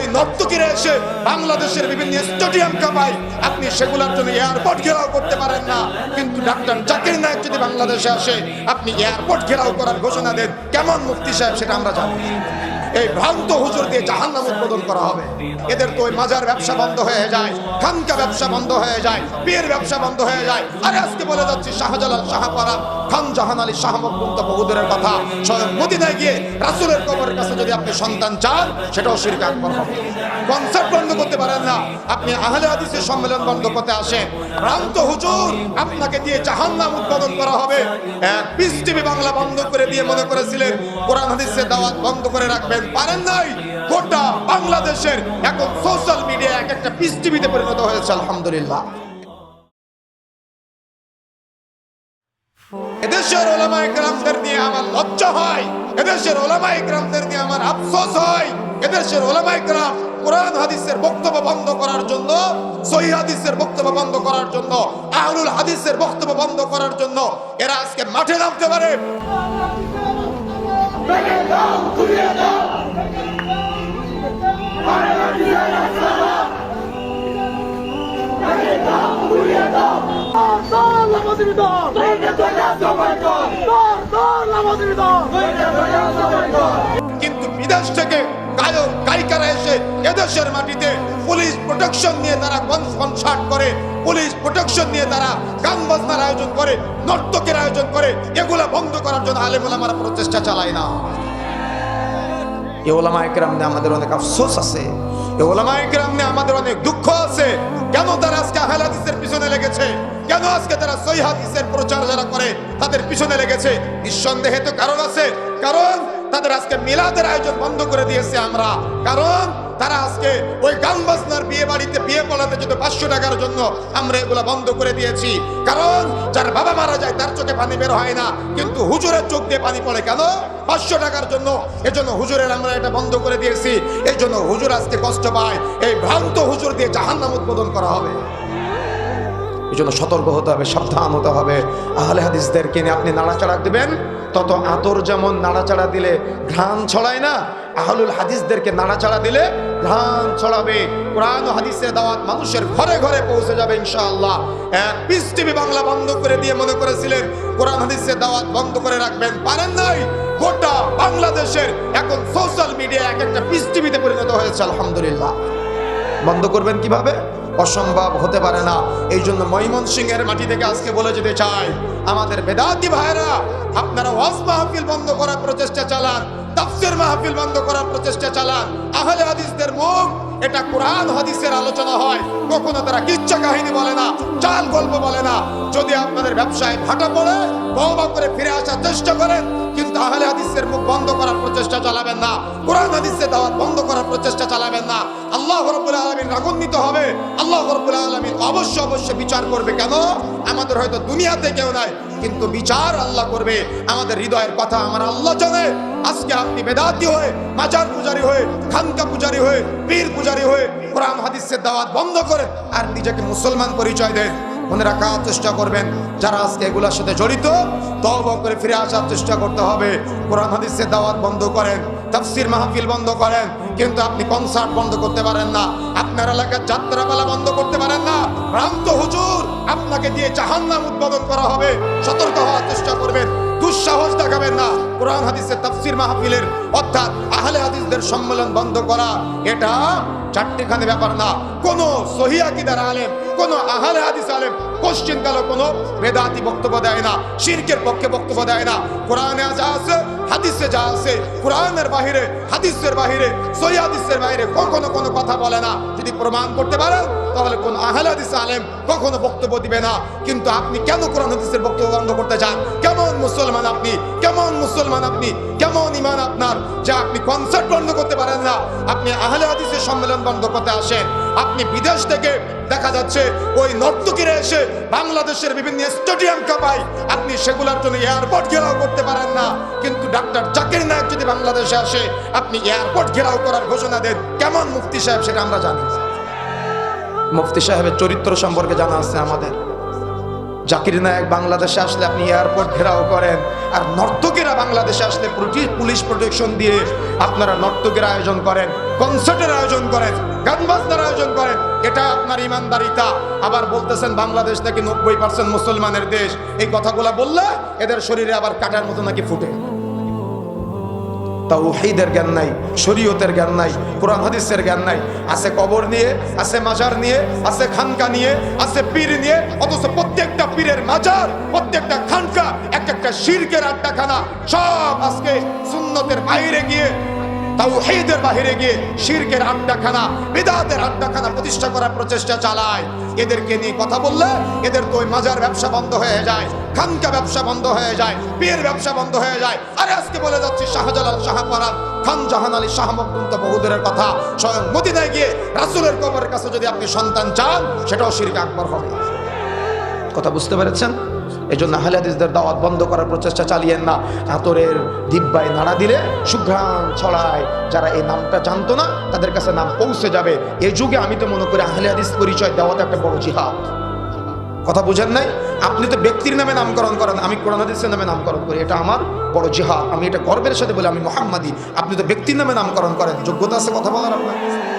ওই বাংলাদেশের বিভিন্ন স্টেডিয়াম কামায়। আপনি এয়ারপোর্ট ঘেরাও করতে পারেন না। কিন্তু ডাক্তার নায়ক যদি বাংলাদেশে আসে, আপনি এয়ারপোর্ট ঘেরাও করার ঘোষণা দেন, কেমন মুক্তি সাহেব সেটা আমরা জানি। এই ভ্রান্ত হুজুর দিয়ে জাহান্নাম উদ্বোধন করা হবে। এদের তো ওই মাজার ব্যবসা বন্ধ হয়ে যায়, খানকা ব্যবসা বন্ধ হয়ে যায় বিয়ের ব্যবসা বন্ধ হয়ে যায়। আরে আজকে বলে যাচ্ছি শাহজালাল শাহপাড়া খান জাহান আলী শাহ মকবুন্ত বহুদূরের কথা। স্বয়ং মদিনায় গিয়ে রাসূলের কবরের কাছে যদি আপনি সন্তান চান, সেটাও শিরক আকবর হবে। কনসার্ট বন্ধ করতে পারেন না। আপনি আহলে হাদিসের সম্মেলন বন্ধ করতে আসেন। ভ্রান্ত হুজুর, আপনাকে দিয়ে জাহান্নাম উদ্বোধন করা হবে। পিস টিভি বাংলা বন্ধ করে দিয়ে মনে করেছিলেন, কোরআন হাদিসের দাওয়াত বন্ধ করে রাখবেন। পারেন নাই। গোটা বাংলাদেশের এখন সোশ্যাল মিডিয়া এক একটা পিস টিভিতে পরিণত হয়েছে, আলহামদুলিল্লাহ। এদেশের ওলামা একরামদের নিয়ে আমার লজ্জা হয়, এদেশের ওলামা একরামদের নিয়ে আমার আফসোস হয়, এদেশের ওলামা একরাম কোরআন হাদিসের বক্তব্য বন্ধ করার জন্য, সহি হাদিসের বক্তব্য বন্ধ করার জন্য, আহলুল হাদিসের বক্তব্য বন্ধ করার জন্য এরা আজকে মাঠে নামতে পারে। Dor কিন্তু বিদেশ থেকে গায়ক, গায়িকারা এসে এদেশের মাটিতে পুলিশ প্রোটেকশন নিয়ে তারা কনসার্ট করে, পুলিশ প্রোটেকশন নিয়ে তারা গান বাজনার আয়োজন করে, নর্তকের আয়োজন করে, এগুলা বন্ধ করার জন্য আলেমুল আমার প্রচেষ্টা চালায় না। এ ওলামা একরাম আমাদের অনেক আফসোস আছে। এ ওলামা একরাম আমাদের অনেক দুঃখ আছে। কেন তারা আজকে আহলে পিছনে লেগেছে? কেন আজকে তারা হাদিসের প্রচার যারা করে, তাদের পিছনে লেগেছে? নিঃসন্দেহে তো কারণ আছে। কারণ তাদের আজকে মিলাদের আয়োজন বন্ধ করে দিয়েছে আমরা। কারণ তারা আজকে ওই গান বাজনার বিয়ে বাড়িতে বিয়ে পড়াতে যেত পাঁচশো টাকার জন্য আমরা এগুলা বন্ধ করে দিয়েছি। কারণ যার বাবা মারা যায় তার চোখে পানি বের হয় না। কিন্তু হুজুরের চোখ দিয়ে পানি পড়ে কেন? পাঁচশো টাকার জন্য। এজন্য হুজুরের আমরা এটা বন্ধ করে দিয়েছি। এই জন্য হুজুর আজকে কষ্ট পায়। এই ভ্রান্ত হুজুর দিয়ে জাহান্নাম উদ্বোধন করা হবে। এই জন্য সতর্ক হতে হবে, সাবধান হতে হবে। আহলে হাদিসদেরকে নিয়ে আপনি নাড়াচাড়া দিবেন। তত আতর যেমন নাড়াচাড়া দিলে ঘ্রাণ ছড়ায় না আহলুল হাদিসদেরকে নাড়াচাড়া দিলে ঘ্রাণ ছড়াবে। কোরআন হাদিসের দাওয়াত মানুষের ঘরে ঘরে পৌঁছে যাবে ইনশাআল্লাহ। এক পিস টিভি বাংলা বন্ধ করে দিয়ে মনে করেছিলেন, কোরআন হাদিসের দাওয়াত বন্ধ করে রাখবেন। পারেন নাই? গোটা বাংলাদেশের এখন সোশ্যাল মিডিয়া এক একটা পিস টিভিতে পরিণত হয়েছে, আলহামদুলিল্লাহ। বন্ধ করবেন কীভাবে? অসম্ভব হতে পারে না। এই জন্য ময়মনসিংহের মাটি থেকে আজকে বলে যেতে চাই, আমাদের বেদাতি ভাইরা আপনারা ওয়াজ মাহফিল বন্ধ করার প্রচেষ্টা চালান। তাফসির মাহফিল বন্ধ করার প্রচেষ্টা চালান। আহলে হাদিসদের মুখ, এটা কোরআন হাদিসের আলোচনা হয়। কখনো তারা কিচ্ছা কাহিনী বলে না, চাল গল্প বলে না। যদি আপনাদের ব্যবসায় ভাটা পড়ে, বহবা করে ফিরে আসার চেষ্টা করেন, কিন্তু আহলে হাদিসের মুখ বন্ধ করার প্রচেষ্টা চালাবেন না। কোরআন হাদিসের দাওয়াত বন্ধ করার প্রচেষ্টা চালাবেন না। আল্লাহ রাব্বুল আলামিন রাগান্বিত হবে। আল্লাহ রাব্বুল আলামিন অবশ্য অবশ্য বিচার করবে। কেন? আমাদের হয়তো দুনিয়াতে কেউ নাই, কিন্তু বিচার আল্লাহ করবে। আমাদের হৃদয়ের কথা আমার আল্লাহ জানে। আজকে আপনি বেদাতি হয়ে, মাজার পূজারি হয়ে, খানকা পূজারি হয়ে, পীর পূজারি হয়ে কোরআন হাদিসের দাওয়াত বন্ধ করে আর নিজেকে মুসলমান পরিচয় দেন। মনে রাখার চেষ্টা করবেন, যারা আজকে এগুলোর সাথে জড়িত, তওবা করে ফিরে আসার চেষ্টা করতে হবে। কোরআন হাদিসের দাওয়াত বন্ধ করেন। তাফসির মাহফিল বন্ধ করেন, কিন্তু আপনি কনসার্ট বন্ধ করতে পারেন না। আপনার এলাকার যাত্রাপালা বন্ধ করতে পারেন না। ভ্রান্ত হুজুর, আপনাকে দিয়ে জাহান্নাম উদ্বোধন করা হবে। সতর্ক হওয়ার চেষ্টা করবেন, দুঃসাহস দেখাবেন না। কোরআন, হাদিসের তাফসির মাহফিলের অর্থাৎ আহলে হাদিসদের সম্মেলন বন্ধ করা, এটা চারটিখানে ব্যাপার না। কোনো কোন সহিয়াকিদার আলেম কোন আহলে হাদিস আলেম কোশ্চিন কালো কোনো বেদাতি বক্তব্য দেয় না, শিরকের পক্ষে বক্তব্য দেয় না। কোরআনে যা আছে, হাদিসে যা আছে, কোরআনের বাহিরে, হাদিসের বাহিরে, সহি হাদিসের বাহিরে কখনো কোনো কথা বলে না। যদি প্রমাণ করতে পারেন তাহলে কোন আহলে হাদিস আলেম কখনো বক্তব্য দিবে না। কিন্তু আপনি কেন কোরআন হাদিসের বক্তব্য বন্ধ করতে চান কেমন মুসলমান আপনি? কেমন মুসলমান আপনি? কেমন ইমান আপনার? যে আপনি কনসার্ট বন্ধ করতে পারেন না। আপনি আহলে হাদিসের সম্মেলন বন্ধ করতে আসেন। আপনি বিদেশ থেকে দেখা যাচ্ছে ওই নর্তকীরা এসে বাংলাদেশের বিভিন্ন স্টেডিয়াম কাপায়। আপনি সেগুলোর জন্য এয়ারপোর্ট ঘেরাও করতে পারেন না। কিন্তু ডাক্তার জাকির নায়ক যদি বাংলাদেশে আসে, আপনি এয়ারপোর্ট ঘেরাও করার ঘোষণা দেন। কেমন মুফতি সাহেব সেটা আমরা জানি মুফতি সাহেবের চরিত্র সম্পর্কে জানা আছে আমাদের। জাকির নায়ক বাংলাদেশে আসলে আপনি এয়ারপোর্ট ঘেরাও করেন, আর নর্তকেরা বাংলাদেশে আসলে পুলিশ প্রোটেকশন দিয়ে আপনারা নর্তকের আয়োজন করেন কনসার্টের আয়োজন করেন গান বাজনার আয়োজন করেন। এটা আপনার ইমানদারিতা। আবার বলতেছেন, বাংলাদেশ নাকি নব্বই পার্সেন্ট মুসলমানের দেশ। এই কথাগুলো বললে এদের শরীরে আবার কাটার মতো নাকি ফুটে। তাওহীদের জ্ঞান নাই, শরীয়তের জ্ঞান নাই, কোরআন হাদিসের জ্ঞান নাই। আছে কবর নিয়ে, আছে মাজার নিয়ে, আছে খানকা নিয়ে, আছে পীর নিয়ে, অথচ প্রত্যেকটা পীরের মাজার, প্রত্যেকটা খানকা এক একটা শিরকের আড্ডাখানা, সব আজকে সুন্নতের বাইরে গিয়ে তাওহীদের বাইরে গিয়ে শিরকের আড্ডাখানা, বিদাতের আড্ডাখানা প্রতিষ্ঠা করার প্রচেষ্টা চালায়। এদেরকে নিয়ে কথা বললে এদের তো মাজার ব্যবসা বন্ধ হয়ে যায়, খানকা ব্যবসা বন্ধ হয়ে যায় বিয়ের ব্যবসা বন্ধ হয়ে যায়। আরে আজকে বলে যাচ্ছি শাহজালাল শাহপারান খান জাহান আলী শাহ মখদুম তো বহুদূরের কথা। স্বয়ং মদিনায় গিয়ে রাসূলের কবরের কাছে যদি আপনি সন্তান চান, সেটাও শিরক আকবর হবে। কথা বুঝতে পেরেছেন? এই জন্য হাদিসদের দাওয়াত বন্ধ করার প্রচেষ্টা চালিয়েন না। আতরের দিব্যায় নাড়া দিলে সুঘ্রাণ ছড়ায়। যারা এই নামটা জানতো না, তাদের কাছে নাম পৌঁছে যাবে। এই যুগে আমি তো মনে করি হাদিস পরিচয় দেওয়াটা একটা বড় জিহাদ। কথা বুঝেন নাই? আপনি তো ব্যক্তির নামে নামকরণ করেন, আমি কোরআন হাদিসের নামে নামকরণ করি। এটা আমার বড় জিহাদ। আমি এটা গর্বের সাথে বলি, আমি মোহাম্মদী। আপনি তো ব্যক্তির নামে নামকরণ করেন। যোগ্যতা আছে কথা বলার আপনার